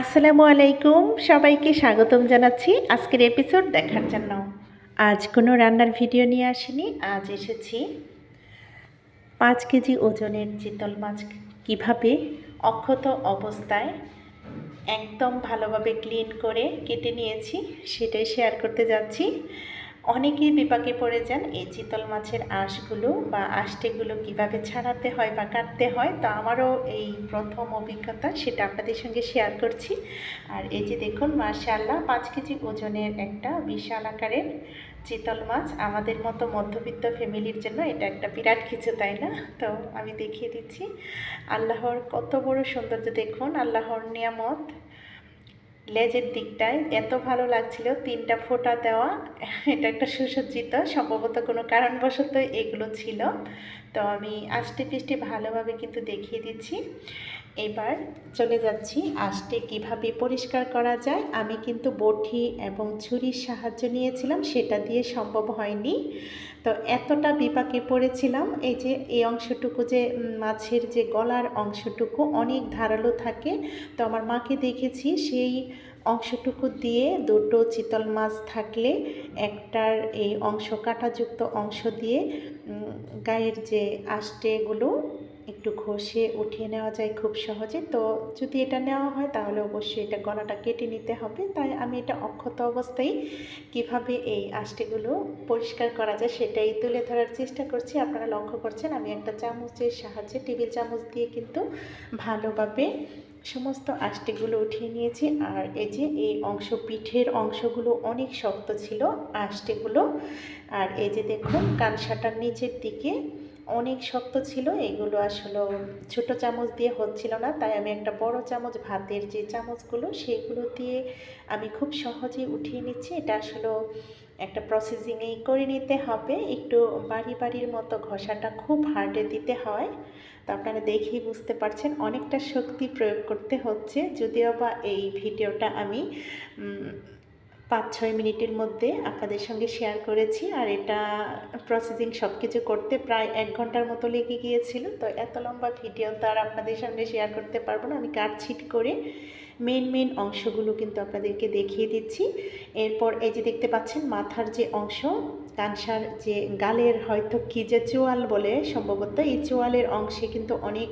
আসসালামু আলাইকুম। সবাইকে স্বাগতম জানাচ্ছি আজকের এপিসোড দেখার জন্য। আজ কোনো রান্নার ভিডিও নিয়ে আসিনি, আজ এসেছি পাঁচ কেজি ওজনের চিতল মাছ কীভাবে অক্ষত অবস্থায় একদম ভালোভাবে ক্লিন করে কেটে নিয়েছি, সেটাই শেয়ার করতে যাচ্ছি। অনেকেই বিপাকে পড়ে যান এই চিতল মাছের আঁশগুলো বা আষ্টেগুলো কীভাবে ছাড়াতে হয় বা কাটতে হয়। তো আমারও এই প্রথম অভিজ্ঞতা সেটা আপনাদের সঙ্গে শেয়ার করছি। আর এই যে দেখুন, মাশাআল্লাহ, পাঁচ কেজি ওজনের একটা বিশাল আকারের চিতল মাছ আমাদের মতো মধ্যবিত্ত ফ্যামিলির জন্য এটা একটা বিরাট কিছু, তাই না? তো আমি দেখিয়ে দিচ্ছি। আল্লাহর কত বড় সৌন্দর্য দেখুন, আল্লাহর নিয়ামত। লেজের দিকটায় এত ভালো লাগছিল, তিনটা ফোঁটা দেওয়া, এটা একটা সুসজ্জিত, সম্ভবত কোনো কারণবশত এগুলো ছিল। তো আমি আষ্টে পিষ্টে ভালোভাবে কিন্তু দেখিয়ে দিচ্ছি। এবার চলে যাচ্ছি আষ্টে কীভাবে পরিষ্কার করা যায়। আমি কিন্তু বটি এবং ছুরির সাহায্য নিয়েছিলাম, সেটা দিয়ে সম্ভব হয়নি। তো এতটা বিপাকে পড়েছিলাম, এই যে, এই অংশটুকু যে মাছের যে গলার অংশটুকু অনেক ধারালো থাকে। তো আমার মাকে দেখেছি, সেই অংশটুকু দিয়ে দুটো চিতল মাছ থাকলে একটার এই অংশ কাঁটাযুক্ত অংশ দিয়ে গায়ের যে আষ্টেগুলো একটু ঘষে উঠিয়ে নেওয়া যায় খুব সহজে। তো যদি এটা নেওয়া হয় তাহলে অবশ্যই এটা গলাটা কেটে নিতে হবে। তাই আমি এটা অক্ষত অবস্থায় কীভাবে এই আষ্টেগুলো পরিষ্কার করা যায় সেটাই তুলে ধরার চেষ্টা করছি। আপনারা লক্ষ্য করছেন আমি একটা চামচের সাহায্যে টেবিল চামচ দিয়ে কিন্তু ভালোভাবে সমস্ত আষ্টেগুলো উঠিয়ে নিয়েছি। আর এই যে এই অংশ পিঠের অংশগুলো অনেক শক্ত ছিল আষ্টেগুলো। আর এই যে দেখুন, কানসাটার নিচের দিকে অনেক শক্ত ছিল। এগুলো আসলে ছোট চামচ দিয়ে হচ্ছিল না। তাই আমি একটা বড় চামচ, ভাতের যে চামচগুলো, সেগুলো দিয়ে আমি খুব সহজেই উঠিয়ে নিচ্ছি। এটা আসলে একটা প্রসেসিংয়েই করে নিতে হবে। একটু বাড়ি বাড়ির মতো ঘষাটা খুব হার্ডে দিতে হয়। তো আপনারা দেখেই বুঝতে পারছেন অনেকটা শক্তি প্রয়োগ করতে হচ্ছে। যদিও বা এই ভিডিওটা আমি পাঁচ ছয় মিনিটের মধ্যে আপনাদের সঙ্গে শেয়ার করেছি আর এটা প্রসেসিং সব কিছু করতে প্রায় এক ঘণ্টার মতো লেগে গিয়েছিল। তো এত লম্বা ভিডিও তো আর আপনাদের সঙ্গে শেয়ার করতে পারব না। আমি কাটছিট করে মেন মেন অংশগুলো কিন্তু আপনাদেরকে দেখিয়ে দিচ্ছি। এরপর এই যে দেখতে পাচ্ছেন, মাথার যে অংশ, কানসার যে গালের হয়তো কি যে চোয়াল বলে সম্ভবত এই চোয়ালের অংশে কিন্তু অনেক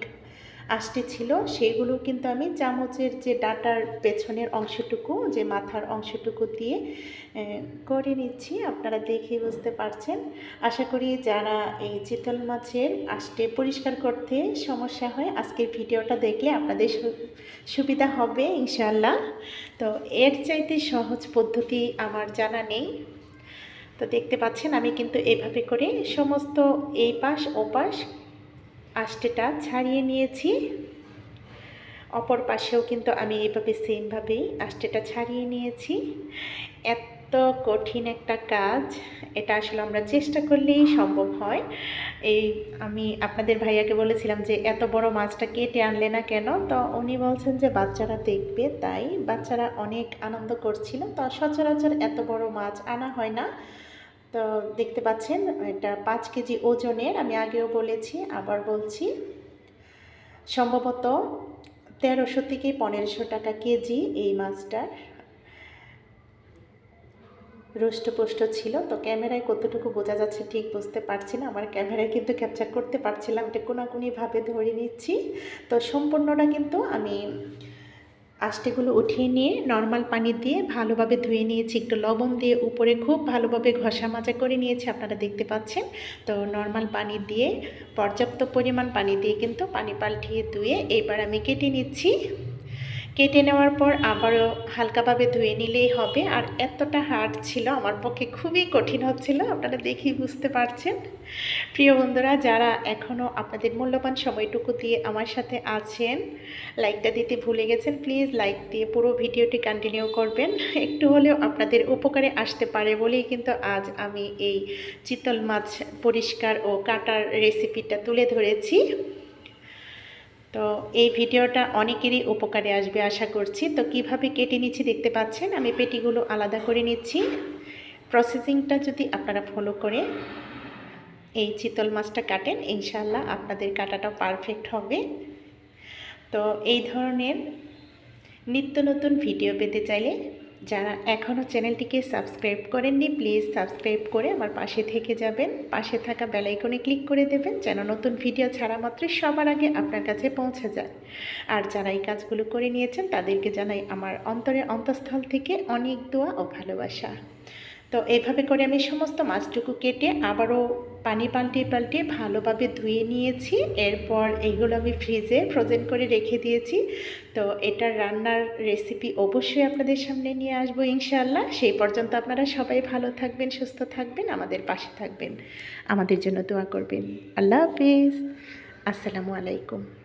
আষ্টে ছিল সেগুলো কিন্তু আমি চামচের যে ডাটার পেছনের অংশটুকু, যে মাথার অংশটুকু দিয়ে করে নিচ্ছি। আপনারা দেখে বুঝতে পারছেন। আশা করি যারা এই চিতল মাছের আষ্টে পরিষ্কার করতে সমস্যা হয়, আজকের ভিডিওটা দেখলে আপনাদের সুবিধা হবে ইনশাল্লাহ তো এর চাইতে সহজ পদ্ধতি আমার জানা নেই। তো দেখতে পাচ্ছেন, আমি কিন্তু এভাবে করে সমস্ত এই পাশ ও পাশ আষ্টেটা ছাড়িয়ে নিয়েছি। অপর পাশেও কিন্তু আমি এইভাবে সেমভাবেই আষ্টেটা ছাড়িয়ে নিয়েছি। এত কঠিন একটা কাজ, এটা আসলে আমরা চেষ্টা করলেই সম্ভব হয়। এই আমি আপনাদের ভাইয়াকে বলেছিলাম যে, এত বড় মাছটা কেটে আনলে না কেন? তো উনি বলছেন যে, বাচ্চারা দেখবে। তাই বাচ্চারা অনেক আনন্দ করছিল। তো সচরাচর এত বড় মাছ আনা হয় না। তো দেখতে পাচ্ছেন, এটা পাঁচ কেজি ওজনের, আমি আগেও বলেছি, আবার বলছি। সম্ভবত তেরোশো থেকে পনেরোশো টাকা কেজি এই মাছটার রুষ্টপুষ্ট ছিল। তো ক্যামেরায় কতটুকু বোঝা যাচ্ছে ঠিক বুঝতে পারছি না। আমার ক্যামেরায় কিন্তু ক্যাপচার করতে পারছিলাম, এটা কোনাকুনিভাবে ধরে নিচ্ছি। তো সম্পূর্ণটা কিন্তু আমি আষ্টেগুলো উঠিয়ে নিয়ে নর্মাল পানি দিয়ে ভালোভাবে ধুয়ে নিয়েছি। একটু লবণ দিয়ে উপরে খুব ভালোভাবে ঘষা মাজা করে নিয়েছি, আপনারা দেখতে পাচ্ছেন। তো নর্মাল পানি দিয়ে পর্যাপ্ত পরিমাণ পানি দিয়ে কিন্তু পানি পাল্টিয়ে ধুয়ে এবার আমি কেটে নিচ্ছি। কেটে নেওয়ার পর আবারও হালকাভাবে ধুয়ে নিলেই হবে। আর এতটা হার্ড ছিল, আমার পক্ষে খুবই কঠিন হচ্ছিল, আপনারা দেখেই বুঝতে পারছেন। প্রিয় বন্ধুরা, যারা এখনও আপনাদের মূল্যবান সময়টুকু দিয়ে আমার সাথে আছেন, লাইকটা দিতে ভুলে গেছেন, প্লিজ লাইক দিয়ে পুরো ভিডিওটি কন্টিনিউ করবেন। একটু হলেও আপনাদের উপকারে আসতে পারে বলেই কিন্তু আজ আমি এই চিতল মাছ পরিষ্কার ও কাটার রেসিপিটা তুলে ধরেছি। তো এই ভিডিওটা অনেকেরই উপকারে আসবে আশা করছি। তো কীভাবে কেটে নিচ্ছি দেখতে পাচ্ছেন? আমি পেটিগুলো আলাদা করে নিচ্ছি। প্রসেসিংটা যদি আপনারা ফলো করে এই চিতল মাছটা কাটেন ইনশাল্লাহ আপনাদের কাটাটা পারফেক্ট হবে। তো এই ধরনের নিত্য নতুন ভিডিও পেতে চাইলে যারা এখনও চ্যানেলটিকে সাবস্ক্রাইব করেননি, প্লিজ সাবস্ক্রাইব করে আমার পাশে থেকে যাবেন। পাশে থাকা বেলাইকনে ক্লিক করে দেবেন যেন নতুন ভিডিও ছাড়া মাত্র সবার আগে আপনার কাছে পৌঁছে যায়। আর যারা এই কাজগুলো করে নিয়েছেন, তাদেরকে জানাই আমার অন্তরের অন্তঃস্থল থেকে অনেক দোয়া ও ভালোবাসা। তো এইভাবে করে আমি সমস্ত মাছটুকু কেটে আবারও পানি পাল্টিয়ে পাল্টিয়ে ভালোভাবে ধুয়ে নিয়েছি। এরপর এইগুলো আমি ফ্রিজে ফ্রোজেন করে রেখে দিয়েছি। তো এটার রান্নার রেসিপি অবশ্যই আপনাদের সামনে নিয়ে আসব ইনশাআল্লাহ। সেই পর্যন্ত আপনারা সবাই ভালো থাকবেন, সুস্থ থাকবেন, আমাদের পাশে থাকবেন। আমাদের জন্য দোয়া করবেন। আল্লাহ হাফিজ। আসসালামু আলাইকুম।